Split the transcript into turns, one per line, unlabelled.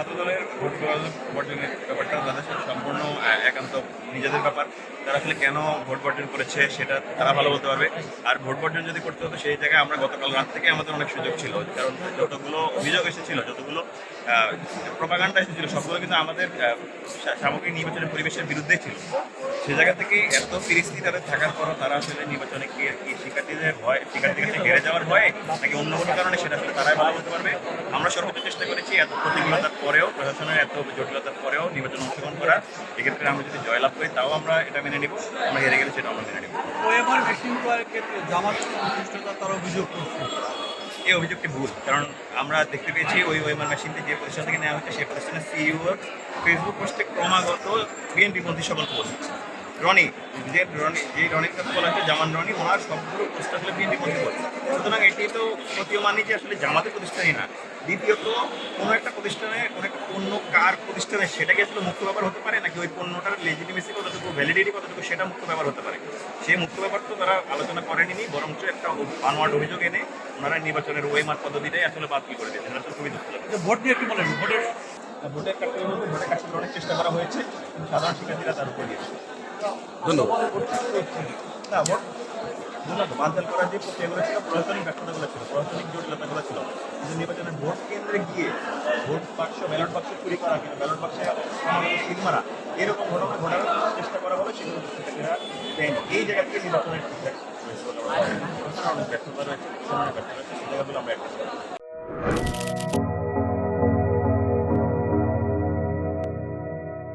ছাত্রদলের ভোট বর্জনের ব্যাপারটা তাদের সাথে সম্পূর্ণ একান্ত নিজেদের ব্যাপার। তারা আসলে কেন ভোট বর্জন করেছে সেটা তারা ভালো বলতে পারবে। আর ভোট বর্জন যদি করতে হতো, সেই জায়গায় আমরা গতকাল রাত থেকে আমাদের অনেক সুযোগ ছিল। কারণ যতগুলো অভিযোগ এসেছিল, যতগুলো প্রপাগান্ডা এসেছিল, সবগুলো কিন্তু আমাদের সামগ্রিক নির্বাচনের পরিবেশের বিরুদ্ধেই ছিল। সে জায়গা থেকে এত পরিস্থিতি তাদের থাকার পরও তারা আসলে নির্বাচনে কি শিক্ষার্থীদের ভয় শিক্ষার্থীর কাছে হেরে যাওয়ার ভয়ে নাকি অন্য কোনো কারণে সেটা আসলে তারাই ভালো বলতে আমরা করেছি এত প্রতিকূলতার পরেও প্রশাসনের এত জটিলতার পরেও নির্বাচন অংশগ্রহণ করা এক্ষেত্রে আমরা যদি জয়লাভ করি তাও আমরা এটা মেনে নিব আমরা হেরে গেলে সেটা আমরা মেনে নিব।
মেশিন ক্ষেত্রে জামাত তার অভিযোগ করছে
এই অভিযোগটি ভুল কারণ আমরা দেখতে পেয়েছি ওই ওয়েমার মেশিনটি যে প্রতিষ্ঠান থেকে নেওয়া হচ্ছে সেই প্রতিষ্ঠানের সিইও ফেসবুক পোস্টে ক্রমাগত বিএনপি পন্থী সকল পোস্ট রনি যে রনি যে রনির কথা বলা হচ্ছে জামান রনি ওনার সবগুলো পোস্ট আসলে বিএনপি পন্থী পোস্ট এটি তো প্রতীয়মানই যে আসলে জামাতের প্রতিষ্ঠানই না দ্বিতীয়ত কোনো একটা প্রতিষ্ঠানে কোনো একটা পণ্য কার প্রতিষ্ঠানে সেটা কি আসলে মুক্ত ব্যাপার হতে পারে নাকি ওই পণ্যটার লেজিটিমেসি কতটুকু ভ্যালিডিটি কতটুকু সেটা মুক্ত ব্যাপার হতে পারে? সেই মুক্ত ব্যাপার তো তারা আলোচনা করেনি বরঞ্চ একটা বানোয়াট অভিযোগ এনে ওনারা নির্বাচনের ওয়েমার পদ্ধতিটাই আসলে বাতিল করে দিয়েছেন। আসলে খুবই দুঃখ
ভোট নিয়ে কি বলেন ভোটের
ভোটের কার্ডের মধ্যে ভোটের কার্ডের অনেক চেষ্টা করা হয়েছে সাধারণ শিক্ষার্থীরা তার উপর দিয়েছে
ধন্যবাদ।
না ভোট বুঝলাম তো বানচাল করার যে প্রক্রিয়াগুলো ছিল, প্রশাসনিক ব্যর্থতাগুলো ছিল, প্রশাসনিক জটিলতাগুলো ছিল। কিন্তু নির্বাচনের ভোট কেন্দ্রে গিয়ে ভোট বাক্স, ব্যালট বাক্স চুরি করা কিন্তু ব্যালট বাক্সে সিল মারা, এরকম ঘটনা ঘটার চেষ্টা করা হলো সেগুলো এই জায়গা থেকে নির্বাচনের ব্যর্থতা রয়েছে ব্যর্থতা রয়েছে আমরা একটা